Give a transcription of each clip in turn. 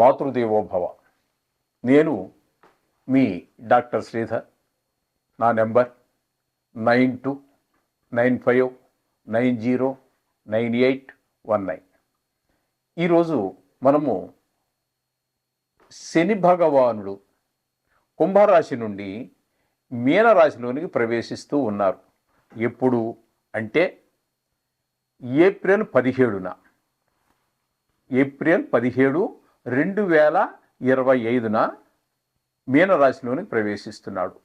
మాతృదేవోభవ నేను మీ డాక్టర్ శ్రీధర్. నా number nine two nine five nine zero nine eight one nine. ఈరోజు మనము శని భగవానుడు కుంభరాశి నుండి మీనరాశిలోనికి ప్రవేశిస్తూ ఉన్నారు. ఎప్పుడు అంటే ఏప్రిల్ పదిహేడున. ఏప్రిల్ పదిహేడు రెండు వేల ఇరవై ఐదున మీనరాశిలోనికి ప్రవేశిస్తున్నాడు.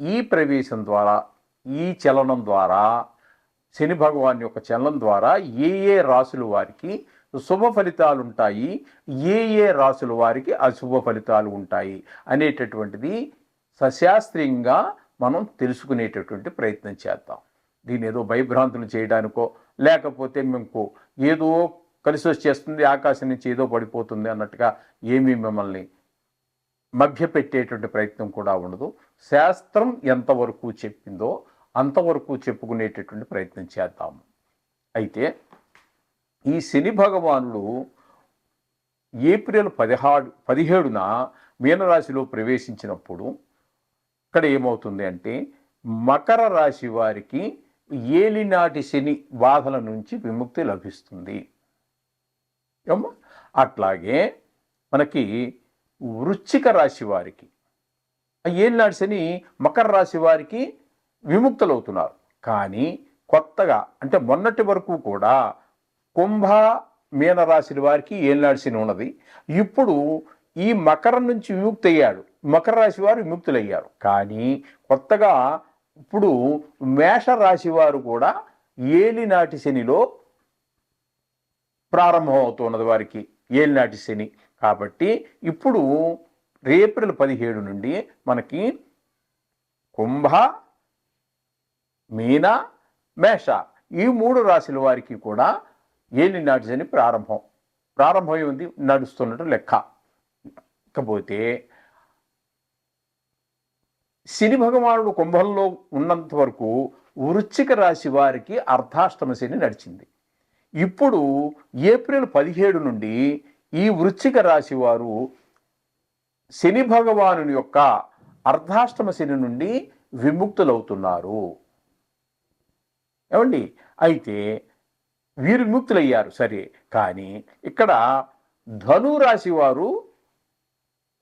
ఈ ప్రవేశం ద్వారా ఈ చలనం ద్వారా శని భగవాన్ యొక్క చలనం ద్వారా ఏ ఏ రాసుల వారికి శుభ ఫలితాలు ఉంటాయి ఏ ఏ రాశుల వారికి అశుభ ఫలితాలు ఉంటాయి అనేటటువంటిది సశాస్త్రీయంగా మనం తెలుసుకునేటటువంటి ప్రయత్నం చేద్దాం. దీని ఏదో భయభ్రాంతులు చేయడానికో లేకపోతే మేము ఏదో కలిసి వచ్చేస్తుంది ఆకాశం నుంచి ఏదో పడిపోతుంది అన్నట్టుగా ఏమీ మిమ్మల్ని మభ్యపెట్టేటువంటి ప్రయత్నం కూడా ఉండదు. శాస్త్రం ఎంతవరకు చెప్పిందో అంతవరకు చెప్పుకునేటటువంటి ప్రయత్నం చేద్దాము అయితే ఈ శని భగవానుడు ఏప్రిల్ పదిహాడు పదిహేడున మీనరాశిలో ప్రవేశించినప్పుడు ఇక్కడ ఏమవుతుంది అంటే మకర రాశి వారికి ఏలినాటి శని బాధల నుంచి విముక్తి లభిస్తుంది. అట్లాగే మనకి వృశ్చిక రాశి వారికి ఆ ఏలినాటి శని మకర రాశి వారికి విముక్తులవుతున్నారు. కానీ కొత్తగా అంటే మొన్నటి వరకు కూడా కుంభ మీన రాశి వారికి ఏలినాటి శని ఉన్నది. ఇప్పుడు ఈ మకరం నుంచి విముక్తి అయ్యాడు మకర రాశి వారు విముక్తులయ్యారు. కానీ కొత్తగా ఇప్పుడు మేష రాశి వారు కూడా ఏలినాటి శనిలో ప్రారంభమవుతున్నది వారికి ఏలినాటి శని. కాబట్టి ఇప్పుడు ఏప్రిల్ పదిహేడు నుండి మనకి కుంభ మీన మేష ఈ మూడు రాశుల వారికి కూడా ఏలినాటి శని ప్రారంభం. ప్రారంభమై ఉంది నడుస్తున్నట్టు లెక్క. ఇకపోతే శని భగవానుడు కుంభంలో ఉన్నంత వరకు వృశ్చిక రాశి వారికి అర్ధాష్టమ శని నడిచింది. ఇప్పుడు ఏప్రిల్ పదిహేడు నుండి ఈ వృశ్చిక రాశి వారు శని భగవానుని యొక్క అర్ధాష్టమ శని నుండి విముక్తులవుతున్నారు. ఏమండి? అయితే వీరు విముక్తులయ్యారు సరే. కానీ ఇక్కడ ధనురాశి వారు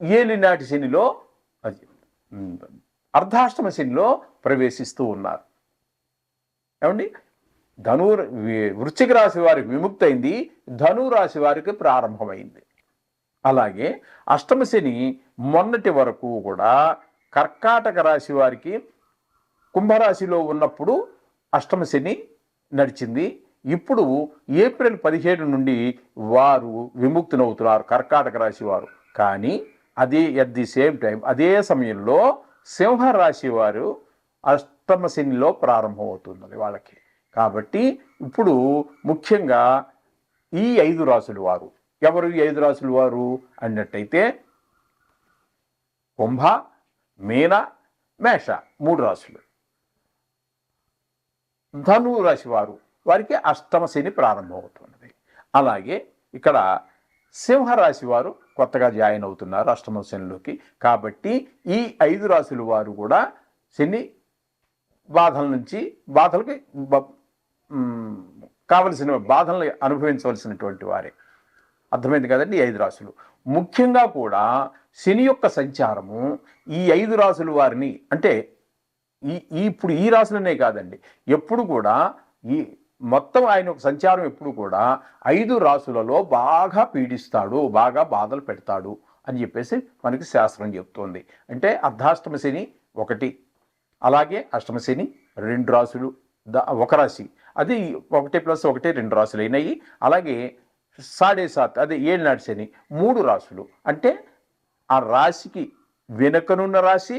ఏలినాటి శనిలో అది అర్ధాష్టమ శనిలో ప్రవేశిస్తూ ఉన్నారు. ఏమండి? ధను వృశ్చిక రాశి వారికి విముక్తి అయింది ధను రాశి వారికి ప్రారంభమైంది. అలాగే అష్టమ శని మొన్నటి వరకు కూడా కర్కాటక రాశి వారికి కుంభరాశిలో ఉన్నప్పుడు అష్టమ శని నడిచింది. ఇప్పుడు ఏప్రిల్ పదిహేడు నుండి వారు విముక్తునవుతున్నారు కర్కాటక రాశి వారు. కానీ అదే ఎట్ ది సేమ్ టైం అదే సమయంలో సింహరాశి వారు అష్టమ శనిలో ప్రారంభమవుతుంది వాళ్ళకి. కాబట్టి ఇప్పుడు ముఖ్యంగా ఈ ఐదు రాసులు వారు. ఎవరు ఈ ఐదు రాసులు వారు? అన్నట్టయితే కుంభ మీన మేష మూడు రాసులు. ధను రాశి వారు వారికి అష్టమ శని ప్రారంభమవుతున్నది అలాగే ఇక్కడ సింహరాశి వారు కొత్తగా జాయిన్ అవుతున్నారు అష్టమ శనిలోకి. కాబట్టి ఈ ఐదు రాశుల వారు కూడా శని బాధల నుంచి బాధలకి కావలసిన బాధలను అనుభవించవలసినటువంటి వారే. అర్థమైంది కదండి ఐదు రాశులు ముఖ్యంగా కూడా శని యొక్క సంచారము ఈ ఐదు రాశుల వారిని అంటే ఈ ఇప్పుడు ఈ రాశులనే కాదండి. ఎప్పుడు కూడా ఈ మొత్తం ఆయన యొక్క సంచారం ఎప్పుడు కూడా ఐదు రాశులలో బాగా పీడిస్తాడు బాగా బాధలు పెడతాడు అని చెప్పేసి మనకి శాస్త్రం చెప్తోంది. అంటే అర్ధాష్టమ శని ఒకటి అలాగే అష్టమ శని రెండు రాశులు ద ఒక రాశి. అది ఒకటి ప్లస్ ఒకటి రెండు రాశులు అయినాయి అలాగే సాడే సాత్ అదే ఏళ్ళనాటి శని మూడు రాశులు అంటే ఆ రాశికి వెనుకనున్న రాశి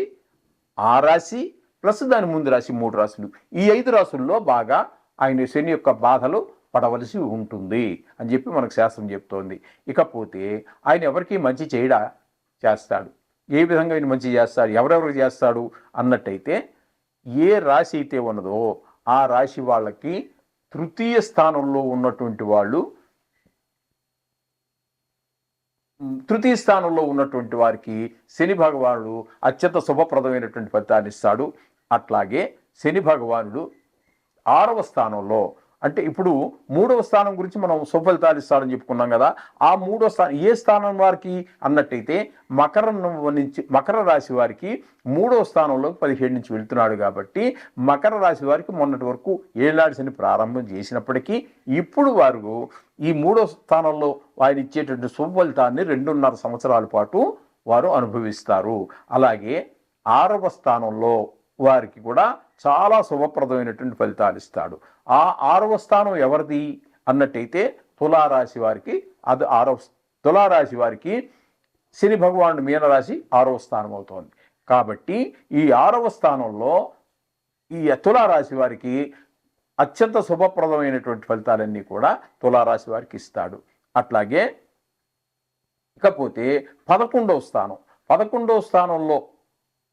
ఆ రాశి ప్లస్ దాని ముందు రాశి మూడు రాశులు ఈ ఐదు రాశుల్లో బాగా ఆయన శని యొక్క బాధలు పడవలసి ఉంటుంది అని చెప్పి మనకు శాస్త్రం చెప్తోంది. ఇకపోతే ఆయన ఎవరికి మంచి చేయడా చేస్తాడు. ఏ విధంగా ఆయన మంచి చేస్తాడు? ఎవరెవరికి చేస్తాడు? అన్నట్టయితే ఏ రాశి అయితే ఉన్నదో ఆ రాశి వాళ్ళకి తృతీయ స్థానంలో ఉన్నటువంటి వాళ్ళు తృతీయ స్థానంలో ఉన్నటువంటి వారికి శని భగవానుడు అత్యంత శుభప్రదమైనటువంటి ఫలితాన్ని ఇస్తాడు. అట్లాగే శని భగవానుడు ఆరవ స్థానంలో అంటే ఇప్పుడు మూడవ స్థానం గురించి మనం సుఫలితాలు ఇస్తాడని చెప్పుకున్నాం కదా ఆ మూడవ స్థానం ఏ స్థానం వారికి? అన్నట్టయితే మకరం నుంచి మకర రాశి వారికి మూడవ స్థానంలో పదిహేడు నుంచి వెళ్తున్నాడు కాబట్టి మకర రాశి వారికి మొన్నటి వరకు ఏలాడిసిని ప్రారంభం చేసినప్పటికీ ఇప్పుడు వారు ఈ మూడవ స్థానంలో ఆయన ఇచ్చేటువంటి సుఫలితాన్ని రెండున్నర సంవత్సరాల పాటు వారు అనుభవిస్తారు. అలాగే ఆరవ స్థానంలో వారికి కూడా చాలా శుభప్రదమైనటువంటి ఫలితాలు ఇస్తాడు. ఆ ఆరవ స్థానం ఎవరిది అన్నట్టయితే తులారాశి వారికి అది ఆరవ తులారాశి వారికి శని భగవానుడు మీనరాశి ఆరవ స్థానం అవుతోంది. కాబట్టి ఈ ఆరవ స్థానంలో ఈ తులారాశి వారికి అత్యంత శుభప్రదమైనటువంటి ఫలితాలన్నీ కూడా తులారాశి వారికి ఇస్తాడు. అట్లాగే ఇకపోతే పదకొండవ స్థానం. పదకొండవ స్థానంలో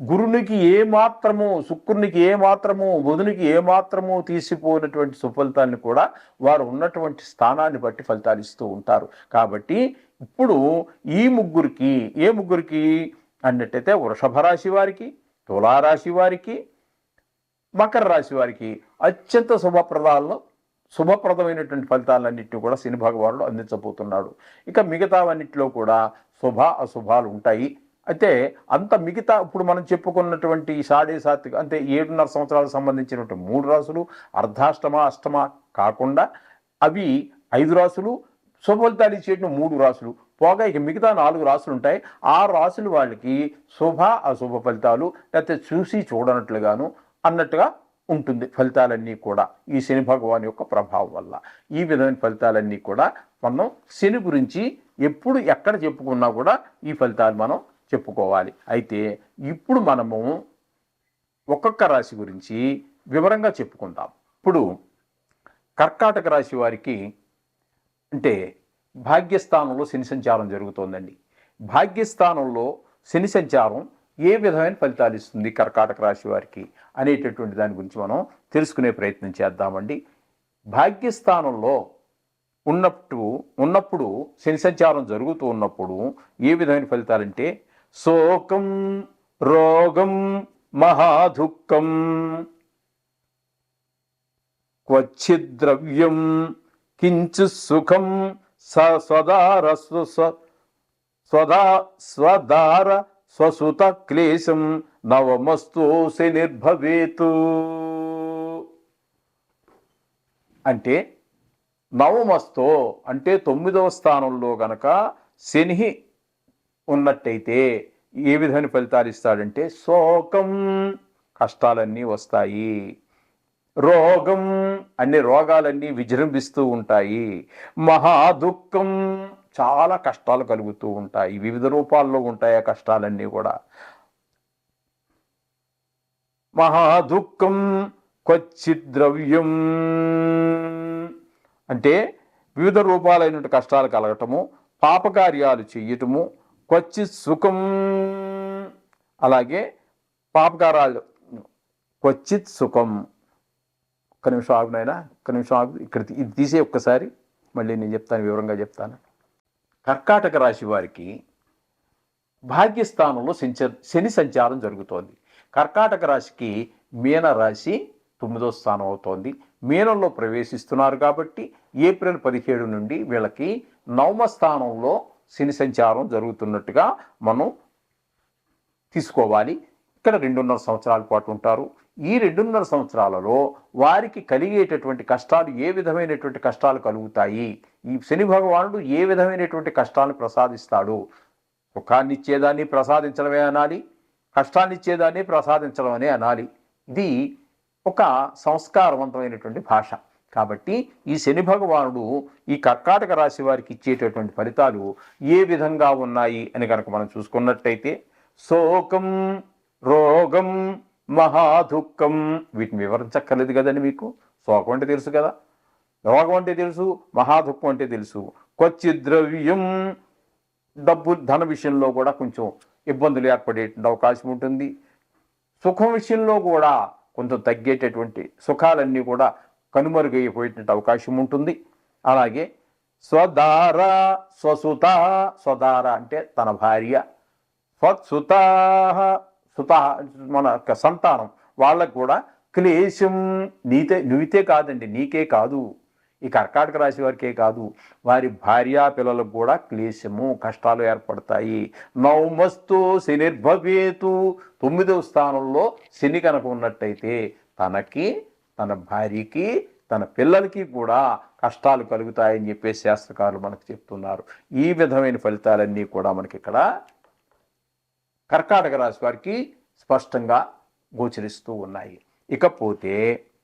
గురునికి ఏ మాత్రము శుక్రునికి ఏ మాత్రము బుధునికి ఏ మాత్రము తీసిపోయినటువంటి సుఫలితాన్ని కూడా వారు ఉన్నటువంటి స్థానాన్ని బట్టి ఫలితాలు ఇస్తూ ఉంటారు. కాబట్టి ఇప్పుడు ఈ ముగ్గురికి ఏ ముగ్గురికి అన్నట్టయితే వృషభ రాశి వారికి తులారాశి వారికి మకర రాశి వారికి అత్యంత శుభప్రదాల్లో శుభప్రదమైనటువంటి ఫలితాలన్నింటినీ కూడా శని భగవానుడు అందించబోతున్నాడు. ఇక మిగతావన్నిటిలో కూడా శుభ అశుభాలు ఉంటాయి. అయితే అంత మిగతా ఇప్పుడు మనం చెప్పుకున్నటువంటి సాడే సాత్విక అంటే ఏడున్నర సంవత్సరాలకు సంబంధించినటువంటి మూడు రాసులు అర్ధాష్టమ అష్టమ కాకుండా అవి ఐదు రాసులు శుభఫలితాలు ఇచ్చేటువంటి మూడు రాసులు. పోగా ఇక మిగతా నాలుగు రాసులు ఉంటాయి. ఆ రాసులు వాళ్ళకి శుభ అశుభ ఫలితాలు లేకపోతే చూసి చూడనట్లుగాను అన్నట్టుగా ఉంటుంది ఫలితాలన్నీ కూడా ఈ శని భగవాన్ యొక్క ప్రభావం వల్ల. ఈ విధమైన ఫలితాలన్నీ కూడా మనం శని గురించి ఎప్పుడు ఎక్కడ చెప్పుకున్నా కూడా ఈ ఫలితాలు మనం చెప్పుకోవాలి. అయితే ఇప్పుడు మనము ఒక్కొక్క రాశి గురించి వివరంగా చెప్పుకుందాం. ఇప్పుడు కర్కాటక రాశి వారికి అంటే భాగ్యస్థానంలో శని సంచారం జరుగుతోందండి. భాగ్యస్థానంలో శని సంచారం ఏ విధమైన ఫలితాలు ఇస్తుంది కర్కాటక రాశి వారికి అనేటటువంటి దాని గురించి మనం తెలుసుకునే ప్రయత్నం చేద్దామండి. భాగ్యస్థానంలో ఉన్నప్పుడు ఉన్నప్పుడు శని సంచారం జరుగుతూ ఉన్నప్పుడు ఏ విధమైన ఫలితాలంటే శోకం రోగం మహాదుఃఖం. క్వచ్చిద్రవ్యం కించు సుఖం స స్వదార స్వదా స్వదార స్వసుత క్లేశం నవమస్తు నిర్భవేతు. అంటే నవమస్తో అంటే తొమ్మిదవ స్థానంలో గనక శని ఉన్నట్టయితే ఏ విధమైన ఫలితాలు ఇస్తాడంటే శోకం కష్టాలన్నీ వస్తాయి. రోగం అన్ని రోగాలన్నీ విజృంభిస్తూ ఉంటాయి. మహా దుఃఖం చాలా కష్టాలు కలుగుతూ ఉంటాయి. వివిధ రూపాల్లో ఉంటాయి ఆ కష్టాలన్నీ కూడా. మహా దుఃఖం అంటే వివిధ రూపాలైన కష్టాలు కలగటము పాపకార్యాలు చెయ్యటము క్వచిత్ సుఖం. అలాగే పాపకారాలు. క్వచిత్ సుఖం. ఒక్క నిమిషం ఆగునైనా ఒక్క నిమిషం ఆగు. ఇక్కడ ఇది తీసే ఒక్కసారి మళ్ళీ నేను చెప్తాను వివరంగా చెప్తాను. కర్కాటక రాశి వారికి భాగ్యస్థానంలో సంచ శని సంచారం జరుగుతోంది. కర్కాటక రాశికి మీన రాశి తొమ్మిదో స్థానం అవుతోంది. మీనంలో ప్రవేశిస్తున్నారు కాబట్టి ఏప్రిల్ పదిహేడు నుండి వీళ్ళకి నవమ స్థానంలో శని సంచారం జరుగుతున్నట్టుగా మనం తీసుకోవాలి. ఇక్కడ రెండున్నర సంవత్సరాల పాటు ఉంటారు. ఈ రెండున్నర సంవత్సరాలలో వారికి కలిగేటటువంటి కష్టాలు ఏ విధమైనటువంటి కష్టాలు కలుగుతాయి? ఈ శని భగవానుడు ఏ విధమైనటువంటి కష్టాలను ప్రసాదిస్తాడు? సుఖాన్ని ఇచ్చేదాన్ని ప్రసాదించడమే అనాలి. కష్టాన్ని ఇచ్చేదాన్ని ప్రసాదించడం అనే అనాలి. ఇది ఒక సంస్కారవంతమైనటువంటి భాష. కాబట్టి ఈ శని భగవానుడు ఈ కర్కాటక రాశి వారికి ఇచ్చేటటువంటి ఫలితాలు ఏ విధంగా ఉన్నాయి అని కనుక మనం చూసుకున్నట్టయితే శోకం రోగం మహాదుఃఖం వీటిని వివరించక్కర్లేదు కదండి మీకు. శోకం అంటే తెలుసు కదా. రోగం అంటే తెలుసు మహాదుఃఖం అంటే తెలుసు. కొచ్చి ద్రవ్యం డబ్బు ధన విషయంలో కూడా కొంచెం ఇబ్బందులు ఏర్పడే అవకాశం ఉంటుంది. సుఖం విషయంలో కూడా కొంచెం తగ్గేటటువంటి సుఖాలన్నీ కూడా కనుమరుగైపోయేటువంటి అవకాశం ఉంటుంది. అలాగే స్వదార స్వసుత స్వదార అంటే తన భార్య. స్వత్సుత సుత మన యొక్క సంతానం. వాళ్ళకు కూడా క్లేశం నీతే నువ్వితే కాదండి నీకే కాదు. ఈ కర్కాటక రాశి వారికే కాదు. వారి భార్యా పిల్లలకు కూడా క్లేశము కష్టాలు ఏర్పడతాయి. నౌమస్తు శనిర్భవేతు తొమ్మిదవ స్థానంలో శని కనుక ఉన్నట్టయితే తనకి తన భార్యకి తన పిల్లలకి కూడా కష్టాలు కలుగుతాయని చెప్పేసి శాస్త్రకారులు మనకు చెప్తున్నారు. ఈ విధమైన ఫలితాలన్నీ కూడా మనకి ఇక్కడ కర్కాటక రాశి వారికి స్పష్టంగా గోచరిస్తూ ఉన్నాయి. ఇకపోతే